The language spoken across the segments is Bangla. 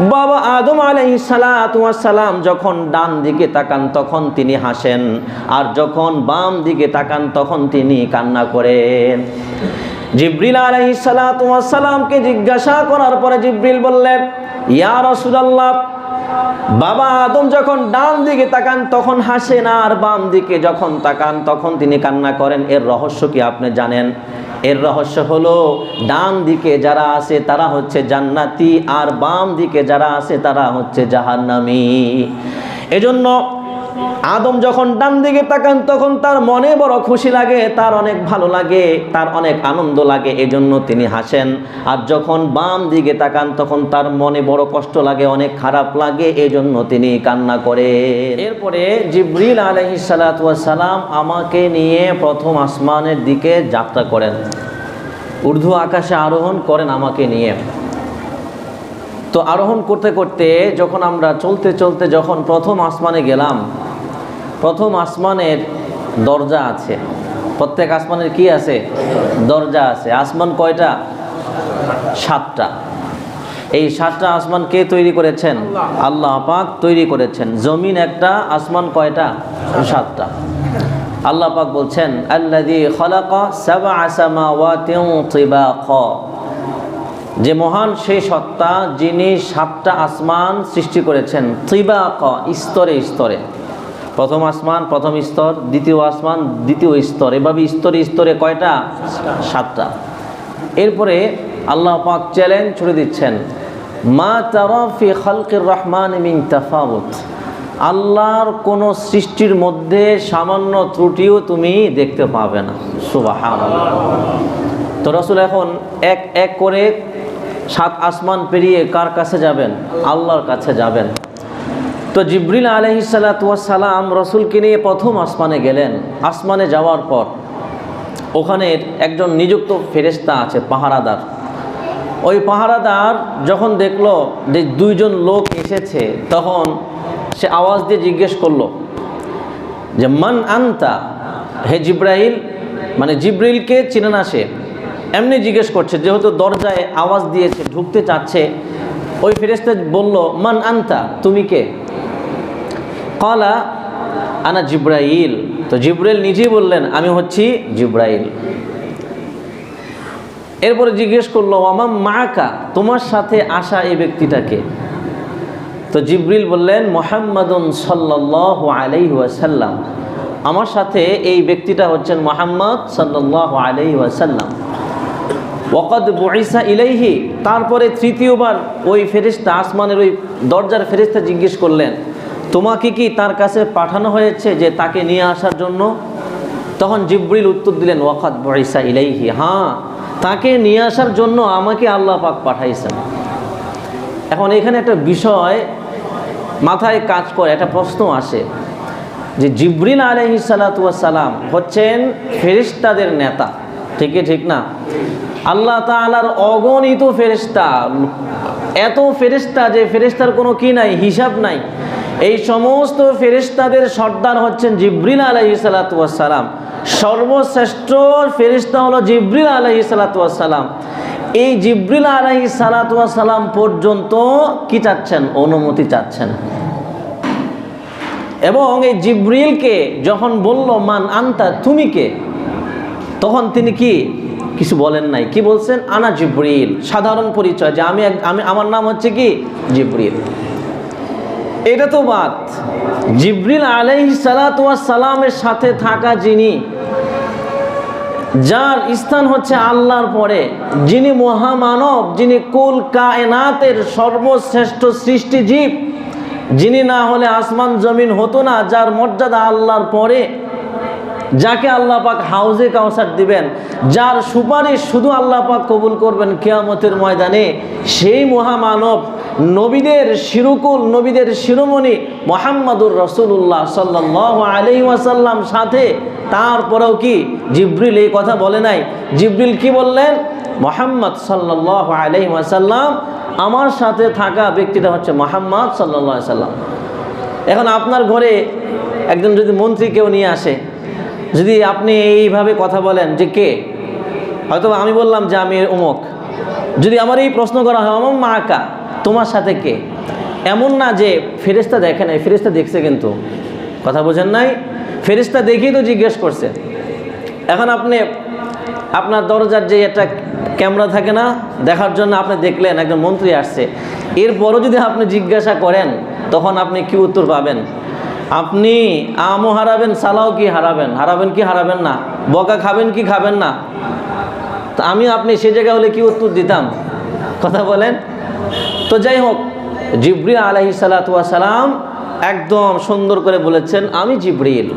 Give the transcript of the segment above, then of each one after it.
বাবা আদম আলাই সালাম যখন ডান দিকে তাকান, তখন তিনি হাসেন। আর যখন বাম দিকে তাকান, তখন তিনি কান্না করেন। জিব্রিল আলাই সালামকে জিজ্ঞাসা করার পরে জিব্রিল বললেন ইয়ার রাসূলুল্লাহ বাবা আদম যখন ডান দিকে তাকান, তখন হাসেন আর বাম দিকে যখন তাকান, তখন তিনি কান্না করেন। এর রহস্য কি আপনি জানেন? এর রহস্য হলো, ডান দিকে যারা আছে তারা হচ্ছে জান্নাতি আর বাম দিকে যারা আছে তারা হচ্ছে জাহান্নামী। এজন্য আদম যখন ডান দিকে তাকান, তখন তার মনে বড় খুশি লাগে, তার অনেক ভালো লাগে, তার অনেক আনন্দ লাগে, এজন্য তিনি হাসেন। আর যখন বাম দিকে তাকান, তখন তার মনে বড় কষ্ট লাগে, অনেক খারাপ লাগে, এজন্য তিনি কান্না করে এরপরে জিব্রিল আলহি সালাম আমাকে নিয়ে প্রথম আসমানের দিকে যাত্রা করেন। ঊর্ধ্ব আকাশে আরোহণ করেন আমাকে নিয়ে। তো আরোহণ করতে করতে যখন আমরা চলতে চলতে যখন প্রথম আসমানে গেলাম, প্রথম আসমানের দরজা আছে। প্রত্যেক আসমানের কি আছে? দরজা আছে। আসমান কয়টা? সাতটা। এই সাতটা আসমান কে তৈরি করেছেন? আল্লাহ পাক তৈরি করেছেন। জমিন একটা, আসমান কয়টা? সাতটা। আল্লাহ পাক বলছেন তিবাকা। যে মহান সেই সত্তা যিনি সাতটা আসমান সৃষ্টি করেছেন ত্রিবাক স্তরে স্তরে। প্রথম আসমান, প্রথম স্তর, দ্বিতীয় আসমান, দ্বিতীয় স্তর। এভাবে স্তরে স্তরে কয়টা? সাতটা। এরপরে আল্লাহ পাক চ্যালেঞ্জ ছুড়ে দিচ্ছেন, মা তারফি খালকির রহমান মিন তাফাউত। আল্লাহর কোনো সৃষ্টির মধ্যে সামান্য ত্রুটিও তুমি দেখতে পাবে না। সুবাহ তো রসুল এখন এক এক করে সাত আসমান পেরিয়ে কার কাছে যাবেন? আল্লাহর কাছে যাবেন। তো জিব্রিল আলহি সালাম রসুলকে নিয়ে প্রথম আসমানে গেলেন। আসমানে যাওয়ার পর ওখানে একজন নিযুক্ত ফেরেস্তা আছে, পাহারাদার। ওই পাহারাদার যখন দেখল যে দুইজন লোক এসেছে, তখন সে আওয়াজ দিয়ে জিজ্ঞেস করল যে, মান আনতা? হে জিব্রাইল মানে জিব্রিলকে চিনে না সে। এমনি জিজ্ঞেস করছে, যেহেতু দরজায় আওয়াজ দিয়েছে, ঢুকতে চাচ্ছে, ওই ফেরেস্তা বলল, মান আনতা? তুমি কে? কলা, আনা জিব্রাইল। তো জিব্রাইল নিজেই বললেন, আমি হচ্ছি জিব্রাইল। এরপরে জিজ্ঞেস করল আমার মাকা তোমার সাথে আসা এই ব্যক্তিটাকে তো জিব্রিল বললেন, মোহাম্মদন সাল্লাহ আলাইহি ওয়াসাল্লাম। আমার সাথে এই ব্যক্তিটা হচ্ছেন মোহাম্মদ সাল্লাহ আলাইহি ওয়াসাল্লাম। ওকদ বইসা ইলাইহি, তারপরে তৃতীয়বার ওই ফেরিস্তা আসমানের ওই দরজার ফেরিস্তা জিজ্ঞেস করলেন, তোমাকে কি তার কাছে পাঠানো হয়েছে যে তাকে নিয়ে আসার জন্য? তখন জিব্রিল উত্তর দিলেন ওয়াকাত বইসা ইলাইহি হ্যাঁ তাকে নিয়ে আসার জন্য আমাকে আল্লাহ পাক পাঠাইছেন। এখন এখানে একটা বিষয় মাথায় কাজ করে, একটা প্রশ্ন আসে যে জিব্রিল আলহি সালাম হচ্ছেন ফেরিস্তাদের নেতা। ঠিকই ঠিক না? আল্লাহ তালার অগণিত ফেরিস্তা এত ফেরিস্তা যে ফেরিস্তার কোনো কি নাই, হিসাব নাই। এই সমস্ত ফেরিস্তাদের সর্দার হচ্ছেন জিব্রিল আলহি সালাম সর্বশ্রেষ্ঠ ফেরিস্তা হলো জিব্রিল আলহি সালাম এই জিব্রিল আলহি সালাম পর্যন্ত কি চাচ্ছেন? অনুমতি চাচ্ছেন। এবং এই জিব্রিলকে যখন বলল, মান আনতা, তুমি কে? তখন তিনি কি? কিছু বলেন নাই। কি বলছেন? আনা জিব্রিল। সাধারণ পরিচয় যে আমি আমি আমার নাম হচ্ছে কি? জিব্রিল। এটা তো বাদ। জিব্রিল আলাইহি সালামের সাথে থাকা যিনি, যার স্থান হচ্ছে আল্লাহর পরে, যিনি মহামানব, যিনি কুল কায়নাতের সর্বশ্রেষ্ঠ সৃষ্টি জীব যিনি না হলে আসমান জমিন হতো না, যার মর্যাদা আল্লাহর পরে যাকে আল্লাহ পাক হাউজে কাউসার দিবেন, যার সুপারিশ শুধু আল্লাহ পাক কবুল করবেন কেয়ামতের ময়দানে, সেই মহামানব নবীদের শিরুকুল, নবীদের শিরোমণি মোহাম্মদুর রসুল্লাহ সাল্লাহ আলি ওয়াসাল্লাম সাথে। তারপরেও কি জিব্রিল এই কথা বলে নাই? জিব্রিল কি বললেন? মোহাম্মদ সাল্লাহ আলি ওয়াসাল্লাম, আমার সাথে থাকা ব্যক্তিটা হচ্ছে মোহাম্মদ সাল্লাহ সাল্লাম এখন আপনার ঘরে একজন যদি মন্ত্রী কেউ নিয়ে আসে যদি আপনি এইভাবে কথা বলেন যে কে? হয়তো আমি বললাম যে আমি অমুক যদি আমার এই প্রশ্ন করা হয় আমার মা কা তোমার সাথে কে? এমন না যে ফেরেস্তা দেখে নাই ফেরেস্তা দেখছে কিন্তু। কথা বোঝেন নাই? ফেরেস্তা দেখেই তো জিজ্ঞেস করছে। এখন আপনি, আপনার দরজার যে একটা ক্যামেরা থাকে না, দেখার জন্য আপনি দেখলেন, একজন মন্ত্রী আসছে। এরপরও যদি আপনি জিজ্ঞাসা করেন, তখন আপনি কি উত্তর পাবেন? আপনি আমও হারাবেন, সালাও কি হারাবেন? হারাবেন কি, হারাবেন না? বকা খাবেন কি, খাবেন না? তো আমি আপনি সে জায়গায় হলে কি উত্তর দিতাম? কথা বলেন। তো যাই হোক, জিব্রিল আলহি সালাম একদম সুন্দর করে বলেছেন, আমি জিব্রিল।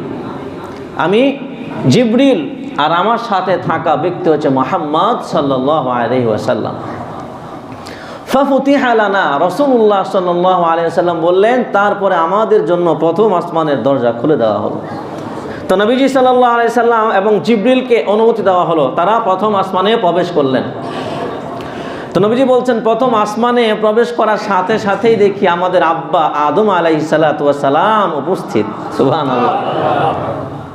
আমি জিব্রিল আর আমার সাথে থাকা ব্যক্তি হচ্ছে মোহাম্মদ সাল্লাহ আলহি ওয়াসাল্লাম। ফাফুতিহালানা রসুল্লাহ সাল্লাহ আলিয়াল্লাম বললেন, তারপরে আমাদের জন্য প্রথম আসমানের দরজা খুলে দেওয়া হলো। তো নবীজি সাল্লাহ আলাইসাল্লাম এবং জিব্রিলকে অনুমতি দেওয়া হলো, তারা প্রথম আসমানে প্রবেশ করলেন। তো নবীজি বলছেন, প্রথম আসমানে প্রবেশ করার সাথে সাথেই দেখি আমাদের আব্বা আদম আলাই সালাম উপস্থিত। সুহান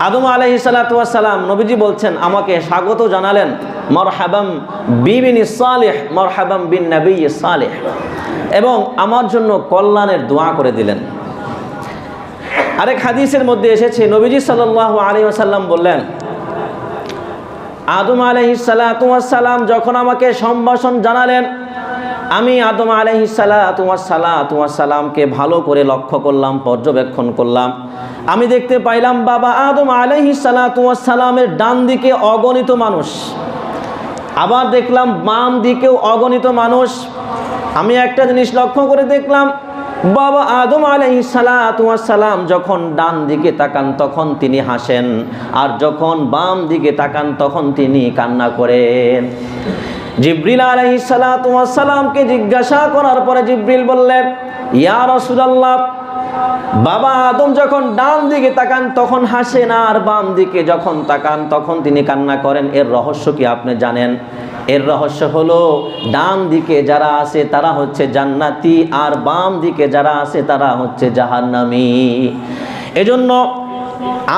আদম আলাই সালাম নবীজি বলছেন, আমাকে স্বাগত জানালেন মরহাবাম বিবিন সালেহ, মরহাবাম বিন নবী সালেহ। এবং আমার জন্য কল্যাণের দোয়া করে দিলেন। আরেক হাদিসের মধ্যে এসেছে, নবীজি সাল্লাহ আলী আসাল্লাম বললেন, আদম আলহি সালাম যখন আমাকে সম্ভাষণ জানালেন আমি আদম আলহি সালামকে ভালো করে লক্ষ্য করলাম, পর্যবেক্ষণ করলাম। আমি দেখতে পাইলাম বাবা আদম আলহি সালামের ডান দিকে অগণিত মানুষ। আবার দেখলাম বাম দিকেও অগণিত মানুষ। আমি একটা জিনিস লক্ষ্য করে দেখলাম, বাবা আদম আলহি সালাম যখন ডান দিকে তাকান তখন তিনি হাসেন, আর যখন বাম দিকে তাকান তখন তিনি কান্না করেন। জিব্রিল আলহি সালামকে জিজ্ঞাসা করার পরে জিব্রিল বললেন, ইয়া রসুলাল্লাহ, বাবা আদম যখন ডান দিকে তাকান, তখন হাসেন আর বাম দিকে যখন তাকান, তখন তিনি কান্না করেন। এর রহস্য কি আপনি জানেন? এর রহস্য হলো, ডান দিকে যারা আছে তারা হচ্ছে জান্নাতি আর বাম দিকে যারা আছে তারা হচ্ছে জাহান্নামি। এজন্য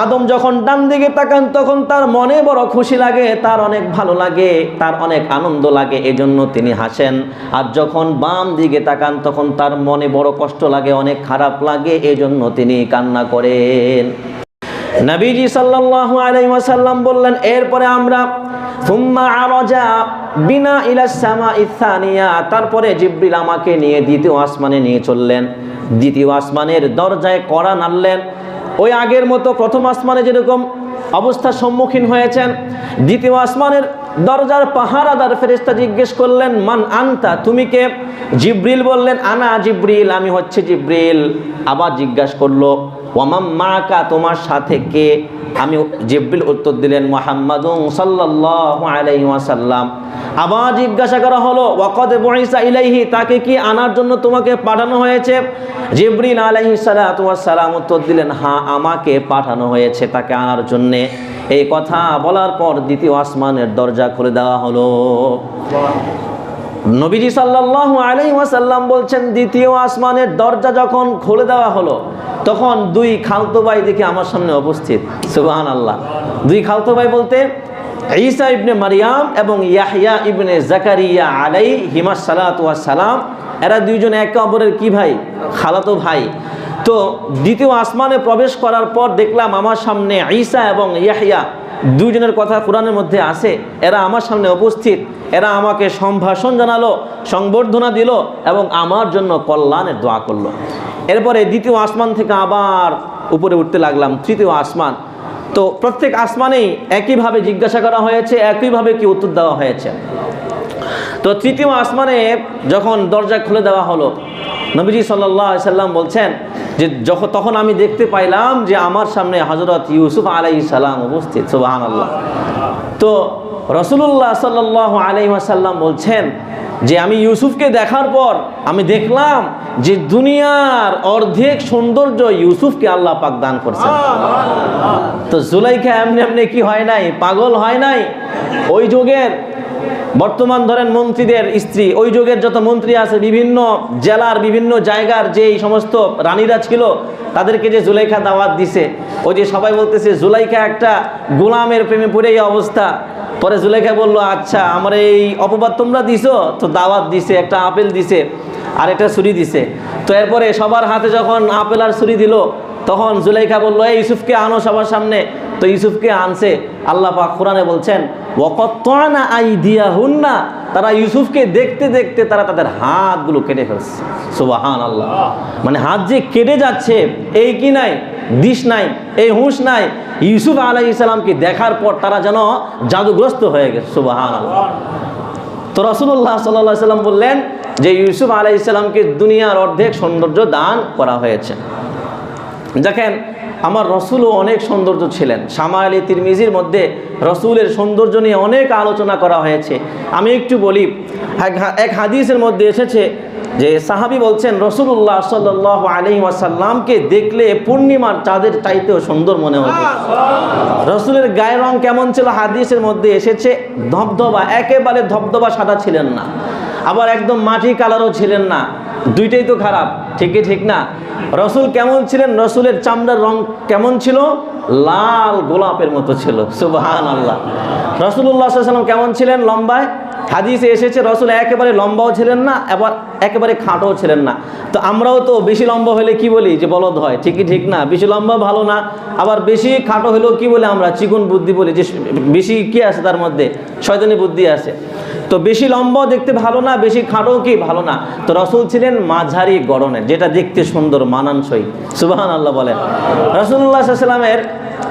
আদম যখন ডান দিকে তাকান, তখন তার মনে বড় খুশি লাগে, তার অনেক ভালো লাগে, তার অনেক আনন্দ লাগে, এজন্য তিনি হাসেন। আর যখন বাম দিকে তাকান, তখন তার মনে বড় কষ্ট লাগে, অনেক খারাপ লাগে, এজন্য তিনি কান্না করেন। নবীজি সাল্লাল্লাহু আলাইহি ওয়াসাল্লাম বললেন, এরপরে আমরা সুম্মা আরাজা বিনা ইলা সামা ইসানিয়া তারপরে জিব্রিল আমাকে নিয়ে দ্বিতীয় আসমানে নিয়ে চললেন। দ্বিতীয় আসমানের দরজায় কড়া নাড়লেন। ওই আগের মতো প্রথম আসমানে যেরকম অবস্থার সম্মুখীন হয়েছেন, দ্বিতীয় আসমানের দরজার পাহারাদার ফেরিস্তা জিজ্ঞেস করলেন, মান আনতা? তুমি কে? জিব্রিল বললেন, আনা জিব্রিল, আমি হচ্ছে জিব্রিল। আবার জিজ্ঞাসা করল ওয়ামাম মাকা, তোমার সাথে কে? আমি জিব্রিল উত্তর দিলেন মোহাম্মদ ওয়াসাল্লাম। আবার জিজ্ঞাসা করা হলো, ওয়াকদ বহিসা ইলাইহি, তাকে কি আনার জন্য তোমাকে পাঠানো হয়েছে? জিব্রিল আলাইহি ওয়াসসালাম উত্তর দিলেন হ্যাঁ আমাকে পাঠানো হয়েছে তাকে আনার জন্যে। এই কথা বলার পর দ্বিতীয় আসমানের দরজা খুলে দেওয়া হলো। নবীজি সাল্লাল্লাহু আলাইহি ওয়াসাল্লাম বলছেন, দ্বিতীয় আসমানের দরজা যখন খুলে দেওয়া হলো, তখন দুই খালতো ভাই দেখে আমার সামনে উপস্থিত। সুবহান আল্লাহ দুই খালতো ভাই বলতে, ঈসা ইবনে মারিয়াম এবং ইয়াহইয়া ইবনে জাকারিয়া আলাই হিমা সালাম এরা দুইজন একে অপরের কি ভাই? খালাতো ভাই। তো দ্বিতীয় আসমানে প্রবেশ করার পর দেখলাম আমার সামনে ঈসা এবং ইয়াহিয়া দুইজনের কথা কোরআনের মধ্যে আছে। এরা আমার সামনে উপস্থিত। এরা আমাকে সম্ভাষণ জানালো, সংবর্ধনা দিল এবং আমার জন্য কল্যাণের দোয়া করল। এরপরে দ্বিতীয় আসমান থেকে আবার উপরে উঠতে লাগলাম, তৃতীয় আসমান। তো প্রত্যেক আসমানেই একইভাবে জিজ্ঞাসা করা হয়েছে, একইভাবে কি উত্তর দেওয়া হয়েছে। তো তৃতীয় আসমানে যখন দরজা খুলে দেওয়া হলো, নবীজি সাল্লাহ সাল্লাম বলছেন যে যখন তখন আমি দেখতে পাইলাম যে আমার সামনে হজরত ইউসুফ আলাই সালাম উপস্থিত সুবাহান আল্লাহ তো রসুল্লাহ সাল্লাহ আলাই সাল্লাম বলছেন যে আমি ইউসুফকে দেখার পর আমি দেখলাম যে দুনিয়ার অর্ধেক সৌন্দর্য ইউসুফকে আল্লাহ পাক দান করছেন। তো জুলাইখা এমনি এমনি কি হয় নাই? পাগল হয় নাই? ওই যুগের বর্তমান ধরেন মন্ত্রীদের স্ত্রী, ওই যুগের যত মন্ত্রী আছে, বিভিন্ন জেলার, বিভিন্ন জায়গার যে এই সমস্ত রানীরা ছিল, তাদেরকে যে জুলাইখা দাওয়াত দিছে, ওই যে সবাই বলতেছে, জুলাইখা একটা গোলামের প্রেমে পড়ে এই অবস্থা। পরে জুলেখা বলল আচ্ছা আমার এই অপবাদ তোমরা দিছো? তো দাওয়াত দিছে, একটা আপেল দিছে, আর একটা ছুরি দিছে। তো এরপরে সবার হাতে যখন আপেল আর ছুরি দিল, তখন জুলেখা বলল, এই ইউসুফকে আনো সবার সামনে। তো ইউসুফকে আনছে, আল্লাহ পাক কোরআনে বলছেন ওকত্তানা আই দিয়া তারা ইউসুফকে দেখতে দেখতে তারা তাদের হাতগুলো কেটে ফেলছে। সুবাহান আল্লাহ মানে হাত যে কেটে যাচ্ছে, এই কি নাই? দিশ নাই, এই হুঁশ নাই। ইউসুফ আলাই দেখার পর তারা যেন জাদুগ্রস্ত হয়ে গেছে। সুবাহান আল্লাহ তো রসুল্লাহ সাল্লাহ সাল্লাম বললেন যে ইউসুফ আলাই দুনিয়ার অর্ধেক সৌন্দর্য দান করা হয়েছে। দেখেন আমার রসুলও অনেক সৌন্দর্য ছিলেন। শামা আলী তিরমিজির মধ্যে রসুলের সৌন্দর্য নিয়ে অনেক আলোচনা করা হয়েছে। আমি একটু বলি, এক- হাদিসের মধ্যে এসেছে যে সাহাবি বলছেন রসুল্লাহ সাল্লাহ আলী ওয়াসাল্লামকে দেখলে পূর্ণিমার চাঁদের চাইতেও সুন্দর মনে হতো রসুলের গায়ের রং কেমন ছিল? হাদিসের মধ্যে এসেছে, ধবধবা, একেবারে ধবধবা সাদা ছিলেন না। আবার একদম মাটি কালারও ছিলেন না। দুইটাই তো খারাপ। ঠিকই ঠিক না। রসুল কেমন ছিলেন? রসুলের চামড়ার রং কেমন ছিল? লাল গোলাপের মতো ছিল। সুবাহান আল্লাহ রসুল্লাহ কেমন ছিলেন? লম্বায়? হাদিসে এসেছে, রসুল একেবারে লম্বাও ছিলেন না আবার একেবারে খাটোও ছিলেন না। তো আমরাও তো বেশি লম্বা হলে কি বলি যে বলদ হয়, ঠিকই ঠিক না। বেশি লম্বা ভালো না, আবার বেশি খাটো হলেও কি বলে আমরা? চিকুন বুদ্ধি বলি যে বেশি কি আছে তার মধ্যে? শয়তানি বুদ্ধি আছে। তো বেশি লম্বাও দেখতে ভালো না, বেশি খাটো কি ভালো না? তো রসুল ছিলেন মাঝারি গড়নের, যেটা দেখতে সুন্দর, মানানসই। সুবাহান আল্লাহ বলেন রসুল্লাহ সাল্লামের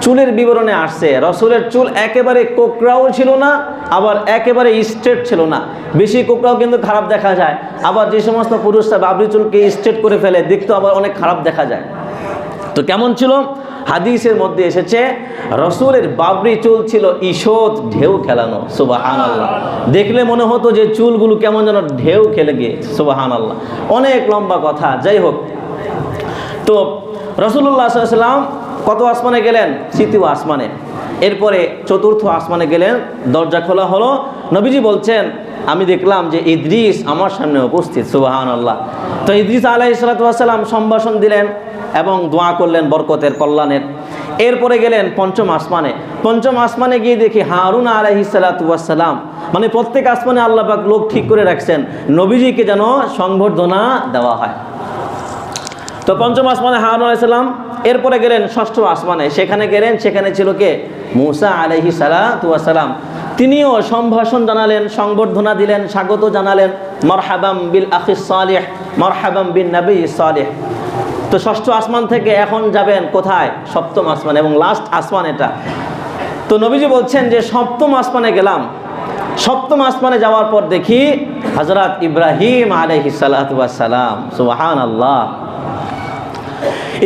চুলের বিবরণে আসছে, রসুলের চুল একেবারে কোকড়াও ছিল না, আবার একেবারে স্ট্রেট ছিল না। বেশি কোকড়াও কিন্তু খারাপ দেখা যায়। আবার যে সমস্ত পুরুষরা বাবরি চুলকে স্ট্রেট করে ফেলে, দেখতেও আবার অনেক খারাপ দেখা যায়। তো কেমন ছিল? হাদিসের মধ্যে এসেছে, রসুলের বাবরি চুল ছিল ঈষৎ ঢেউ খেলানো সুবাহান আল্লাহ দেখলে মনে হতো যে চুলগুলো কেমন যেন ঢেউ খেলে গিয়ে সুবাহান আল্লাহ অনেক লম্বা কথা, যাই হোক। তো রসুল্লাহ সাল্লাম কত আসমানে গেলেন? তৃতীয় আসমানে। এরপরে চতুর্থ আসমানে গেলেন, দরজা খোলা হলো। নবীজি বলছেন, আমি দেখলাম যে ইদ্রিস আমার সামনে উপস্থিত সুবাহান আল্লাহ তো ইদ্রিস আলাহ সালাতাম সম্ভাষণ দিলেন এবং দোয়া করলেন বরকতের কল্যাণের। এরপরে গেলেন পঞ্চম আসমানে। পঞ্চম আসমানে গিয়ে দেখি হারুন আলহি সালাতাম মানে প্রত্যেক আসমানে আল্লাহ পাক লোক ঠিক করে রাখছেন। নবীজিকে যেন সংবর্ধনা দেওয়া হয়। তো পঞ্চম আসমানে হারুন আলাইসাল্লাম এরপরে গেলেন ষষ্ঠ আসমানে। সেখানে গেলেন, সেখানে ছিল কে? মুসা আলহি সালাম। তিনিও সম্ভাষণ জানালেন, সংবর্ধনা দিলেন, স্বাগত জানালেন, মরহাবাম বিল আখিস সালেহ, মরহাবাম বিন নবী সালেহ। তো ষষ্ঠ আসমান থেকে এখন যাবেন কোথায়? সপ্তম আসমান এবং লাস্ট আসমান এটা। তো নবীজি বলছেন যে, সপ্তম আসমানে গেলাম। সপ্তম আসমানে যাওয়ার পর দেখি হজরত ইব্রাহিম আলহি সালাম সুবাহান আল্লাহ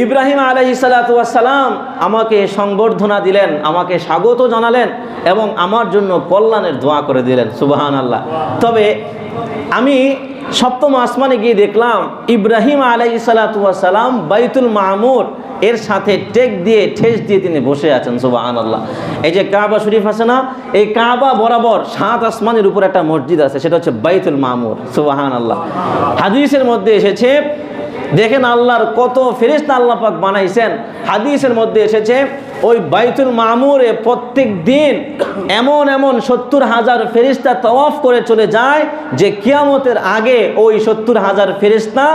ইব্রাহিম আলহি সালাম আমাকে সংবর্ধনা দিলেন, আমাকে স্বাগত জানালেন এবং আমার জন্য কল্যাণের দোয়া করে দিলেন সুবাহান আল্লাহ তবে আমি সপ্তম আসমানে গিয়ে দেখলাম, ইব্রাহিম আলাই সালাম বাইতুল মামুর, এর সাথে টেক দিয়ে, ঠেস দিয়ে তিনি বসে আছেন সুবাহান আল্লাহ এই যে কাবা শরীফ আছে না, এই কাবা বরাবর সাত আসমানের উপর একটা মসজিদ আছে, সেটা হচ্ছে বাইতুল মামুর সুবাহান আল্লাহ হাদিসের মধ্যে এসেছে দেখেন আল্লাহর কত ফেরিস্তা আল্লাহ পাক বানাইছেন। হাদিসের মধ্যে এসেছে, ওই বাইতুল মামুরে প্রত্যেক দিন এমন এমন সত্তর হাজার ফেরিস্তা তওয়াফ করে চলে যায়, যে কিয়ামতের আগে ওই সত্তর হাজার ফেরিস্তা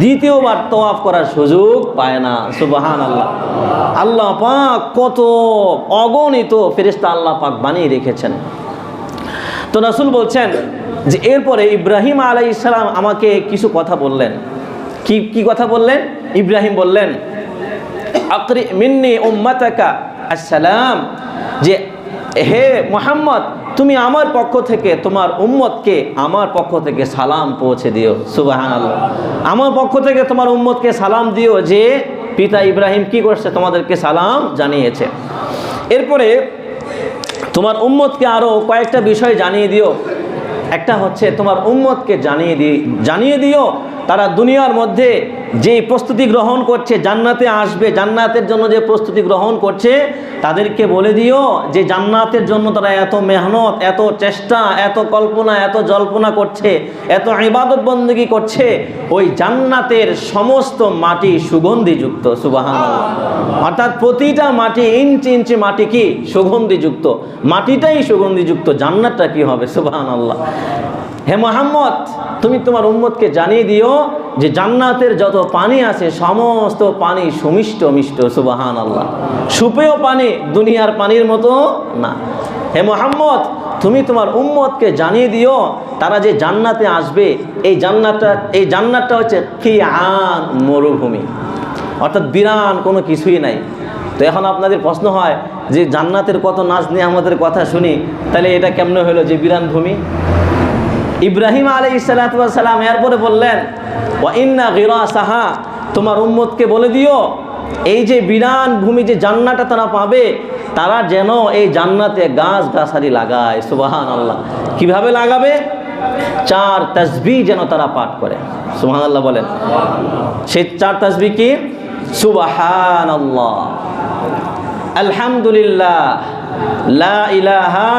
দ্বিতীয়বার তওয়াফ করার সুযোগ পায় না। সুবাহান আল্লাহ আল্লাহ পাক কত অগণিত ফেরিস্তা আল্লাহ পাক বানিয়ে রেখেছেন। তো রাসুল বলছেন যে, এরপরে ইব্রাহিম আলাই ইসলাম আমাকে কিছু কথা বললেন। কি কি কথা বললেন? ইব্রাহিম বললেন, আকরি মিন্নি উম্মাতাকা আসসালাম। যে, হে মোহাম্মদ, তুমি আমার পক্ষ থেকে, তোমার উম্মতকে আমার পক্ষ থেকে সালাম পৌঁছে দিও। সুবাহান আল্লাহ আমার পক্ষ থেকে তোমার উম্মতকে সালাম দিও যে, পিতা ইব্রাহিম কি করছে? তোমাদেরকে সালাম জানিয়েছে। এরপরে তোমার উম্মতকে আরও কয়েকটা বিষয় জানিয়ে দিও। একটা হচ্ছে তোমার উম্মতকে জানিয়ে দিই জানিয়ে দিও তারা দুনিয়ার মধ্যে যে প্রস্তুতি গ্রহণ করছে, জান্নাতে আসবে, জান্নাতের জন্য যে প্রস্তুতি গ্রহণ করছে, তাদেরকে বলে দিও যে জান্নাতের জন্য তারা এত মেহনত, এত চেষ্টা, এত কল্পনা, এত জল্পনা করছে, এত ইবাদত বন্দী করছে, ওই জান্নাতের সমস্ত মাটি সুগন্ধিযুক্ত সুবাহান অর্থাৎ প্রতিটা মাটি ইঞ্চি ইঞ্চি মাটি কি? সুগন্ধিযুক্ত। মাটিটাই সুগন্ধিযুক্ত, জান্নাতটা কি হবে? সুবাহান আল্লাহ হে মোহাম্মদ, তুমি তোমার উম্মতকে জানিয়ে দিও যে জান্নাতের যত পানি আছে, সমস্ত পানি সুমিষ্ট মিষ্ট সুবাহান আল্লাহ সুপেয় পানি দুনিয়ার পানির মতো না। হে মোহাম্মদ, তুমি তোমার উম্মতকে জানিয়ে দিও, তারা যে জান্নাতে আসবে, এই জান্নাতটা এই জান্নাতটা হচ্ছে কি আন মরুভূমি। অর্থাৎ বিরান কোনো কিছুই নাই। তো এখন আপনাদের প্রশ্ন হয় যে জান্নাতের কত নাচ নিয়ে আমাদের কথা শুনি, তাহলে এটা কেমন হলো যে বিরান ভূমি? ইব্রাহিম আলী সালাম এরপরে বললেন ও ইন্না গিরা সাহা তোমার উম্মতকে বলে দিও, এই যে বিরান ভূমি যে জান্নাটা তারা পাবে, তারা যেন এই জান্নাতে গাছ গাছালি লাগায় সুবাহান আল্লাহ কীভাবে লাগাবে? চার তসবি যেন তারা পাঠ করে সুবাহান আল্লাহ বলেন। সেই চার তসবি কি? সুবাহান আল্লাহ আলহামদুলিল্লাহ, লা ইলাহা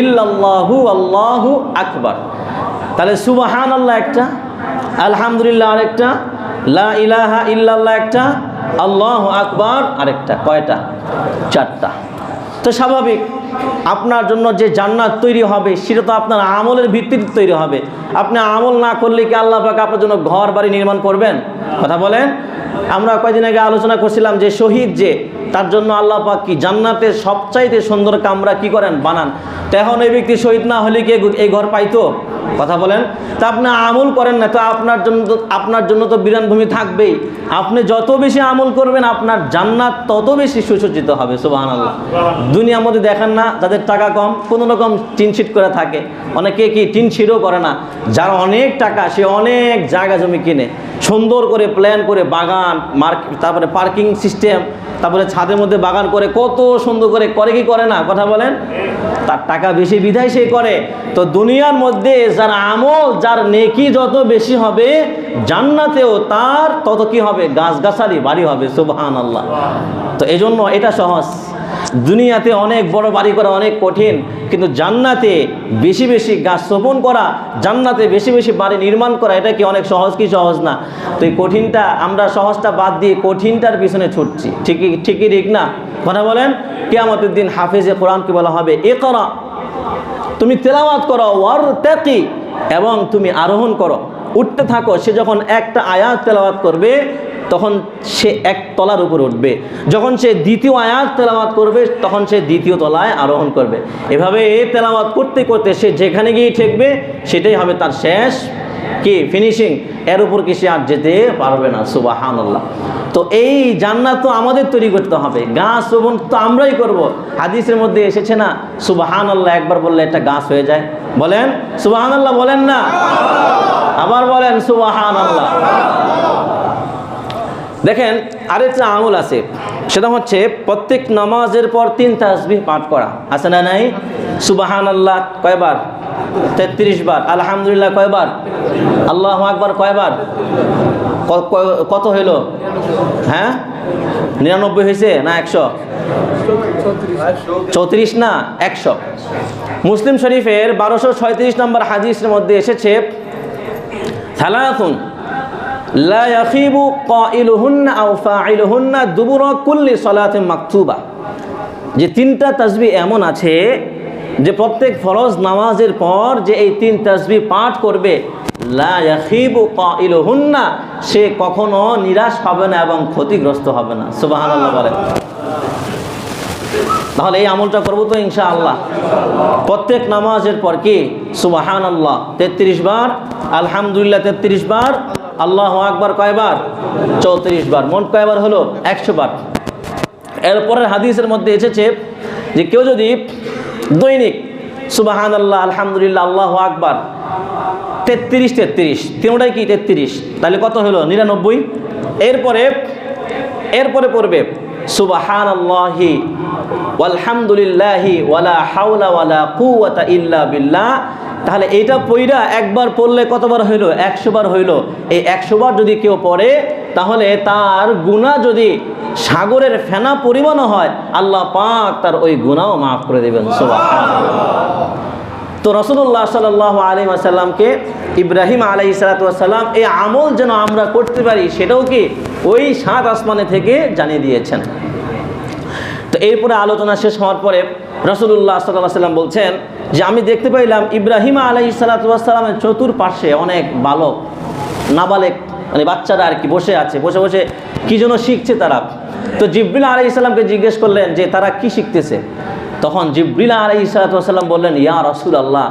ইল্লাল্লাহু, আল্লাহু আকবার। তাহলে সুবাহান আল্লাহ একটা, আলহামদুলিল্লাহ আরেকটা, লা ইলাহা ইল্লাল্লাহ একটা, আল্লাহ আকবার আরেকটা, কয়টা? চারটা। তো স্বাভাবিক, আপনার জন্য যে জান্নাত তৈরি হবে, সেটা তো আপনার আমলের ভিত্তিতে তৈরি হবে। আপনি আমল না করলে কি আল্লাহ পাক আপনার জন্য ঘর বাড়ি নির্মাণ করবেন? কথা বলেন। আমরা কয়দিন আগে আলোচনা করছিলাম যে শহীদ যে, তার জন্য আল্লাহ পাক কি জান্নাতের সবচাইতে সুন্দর কামরা কি করেন? বানান। তো এখন এই ব্যক্তি শহীদ না হলে কি এই ঘর পাইতো? কথা বলেন? তা আপনি আমল করেন না তো আপনার জন্য তো আপনার জন্য তো বিরান ভূমি থাকবেই। আপনি যত বেশি আমল করবেন আপনার জান্নাত তত বেশি সুসজ্জিত হবে সুবাহান আল্লাহ দুনিয়ার মধ্যে দেখেন না যাদের টাকা কম কোনো রকম টিনশিট করে থাকে। অনেকে কি টিনশিটও করে না? যার অনেক টাকা সে অনেক জায়গা জমি কিনে। সুন্দর করে প্ল্যান করে বাগান মার্ক তারপরে পার্কিং সিস্টেম তারপরে ছাদের মধ্যে বাগান করে কত সুন্দর করে করে কি করে না? কথা বলেন? তার টাকা বেশি বিধায় সে করে। তো দুনিয়ার মধ্যে যার আমল, যার নেকি যত বেশি হবে, জান্নাতেও তার তত কি হবে? গাছগাছালি, বাড়ি হবে সুবহান আল্লাহ তো এই জন্য এটা সহজ। দুনিয়াতে অনেক বড় বাড়ি করা অনেক কঠিন, কিন্তু জান্নাতে বেশি বেশি গাছ রোপণ করা, জান্নাতে বেশি বেশি বাড়ি নির্মাণ করা, এটা কি অনেক সহজ কি সহজ না? তো এই কঠিনটা আমরা সহজটা বাদ দিয়ে কঠিনটার পিছনে ছুটছি। ঠিকই ঠিকই ঠিক না? কথা বলেন? কেয়ামতের দিন হাফেজে কোরআনকে বলা হবে এ করা তুমি তেলাওয়াত করো ওয়ার ত্যাকি এবং তুমি আরোহণ করো। উঠতে থাকো, সে যখন একটা আয়াত তেলাওয়াত করবে, তখন সে এক তলার উপর উঠবে। যখন সে দ্বিতীয় আয়াত তেলাওয়াত করবে, তখন সে দ্বিতীয় তলায় আরোহণ করবে। এভাবে তেলাওয়াত করতে করতে সে যেখানে গিয়ে ঠেকবে, সেটাই হবে তার শেষ কি? ফিনিশিং এর উপর কি সে আর যেতে পারবে না? সুবাহান্লাহ তো এই জান্নাত তো আমাদের তৈরি করতে হবে। গাছ শোভন তো আমরাই করব। হাদিসের মধ্যে এসেছে না সুবাহান আল্লাহ একবার বললে একটা গাছ হয়ে যায়। বলেন সুবাহান আল্লাহ বলেন না? আবার বলেন সুবাহান আল্লাহ দেখেন আরেকটা আমল আছে। সেটা হচ্ছে প্রত্যেক নামাজের পর তিন তাসবিহ পাঠ করা। আছে না নাই? সুবাহান আল্লাহ কয়বার? তেত্রিশ বার। আলহামদুলিল্লাহ, কয়বার? আল্লাহ আকবার, কয়বার? কত হইল? হ্যাঁ? নিরানব্বই হয়েছে না একশো? চৌত্রিশ না একশো? মুসলিম শরীফের বারোশো ছয়ত্রিশ নম্বর হাদিসের মধ্যে এসেছে থালাথুন মাকতুবা। যে তিনটা তাসবি এমন আছে যে প্রত্যেক ফরজ নামাজের পর যে এই তিন তাসবি পাঠ করবে, লা ইয়াখিবু কাইলুহুন্না, সে কখনো নিরাশ হবে না এবং ক্ষতিগ্রস্ত হবে না। সুবহানাল্লাহ বলেন তাহলে এই আমলটা করব তো ইনশা আল্লাহ প্রত্যেক নামাজের পর কি? সুবাহান আল্লাহ তেত্রিশ বার, আলহামদুলিল্লাহ তেত্রিশ বার আল্লাহ আকবার কয়বার? চৌত্রিশ বার মোট কয়বার হলো? একশো বার এরপরের হাদিসের মধ্যে এসেছে যে কেউ যদি দৈনিক সুবাহান আল্লাহ আলহামদুলিল্লাহ, আল্লাহ আকবার, তেত্রিশ তেত্রিশ, তিনটাই কি তেত্রিশ? তাহলে কত হলো? নিরানব্বই। এরপরে এরপরে পড়বে সুবাহান আল্লাহি ওয়ালহামদুলিল্লাহি ওয়ালা হাওলা ওয়ালা কুওয়াতা ইল্লা বিল্লাহ। তাহলে এইটা পইরা একবার পড়লে কতবার হইল? একশো বার হইল। এই একশো বার যদি কেউ পড়ে, তাহলে তার গুণা যদি সাগরের ফেনা পরিমাণও হয়, আল্লাহ পাক তার ওই গুণাও মাফ করে দেবেন। তো রসুল্লাহ সাল আলী আসাল্লামকে ইব্রাহিম আলাই সালাতাম এই আমল যেন আমরা করতে পারি, সেটাও কি ওই সাত আসমানে থেকে জানিয়ে দিয়েছেন। তো এরপরে আলোচনা শেষ হওয়ার পরে রসুল্লাহ সাল্লাহ সাল্লাম বলছেন যে আমি দেখতে পাইলাম ইব্রাহিম আলাই সালাতামের চতুর্পাশে অনেক বালক, নাবালেক মানে বাচ্চারা আর কি বসে আছে, বসে বসে কি যেন শিখছে তারা। তো জিব্রিল আলাই ইসলামকে জিজ্ঞেস করলেন যে তারা কি শিখতেছে? তখন জিব্রিল আলাই সালাতাম বললেন, ইয়া রসুল আল্লাহ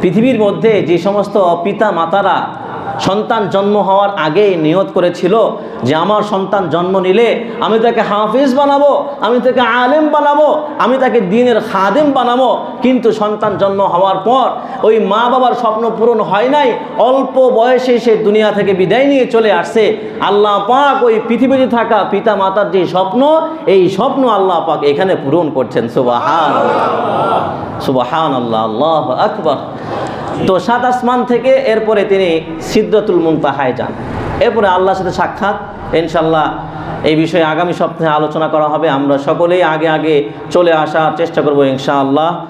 পৃথিবীর মধ্যে যে সমস্ত পিতা মাতারা সন্তান জন্ম হওয়ার আগেই নিয়ত করেছিল যে আমার সন্তান জন্ম নিলে আমি তাকে হাফিজ বানাবো, আমি তাকে আলেম বানাবো, আমি তাকে দিনের খাদেম বানাবো। কিন্তু সন্তান জন্ম হওয়ার পর ওই মা বাবার স্বপ্ন পূরণ হয় নাই, অল্প বয়সে সে দুনিয়া থেকে বিদায় নিয়ে চলে আসছে। আল্লাহ পাক ওই পৃথিবীতে থাকা পিতা মাতার যে স্বপ্ন, এই স্বপ্ন আল্লাহ পাক এখানে পূরণ করছেন। সুবাহান সুবাহান আল্লাহ আল্লাহ আকবর। তো সাত আসমান থেকে এরপরে তিনি সিদ্ধাতুল মুনতাহায় যান। এরপরে আল্লাহর সাথে সাক্ষাৎ। ইনশাল্লাহ এই বিষয়ে আগামী সপ্তাহে আলোচনা করা হবে। আমরা সকলেই আগে আগে চলে আসার চেষ্টা করব ইনশাআল্লাহ।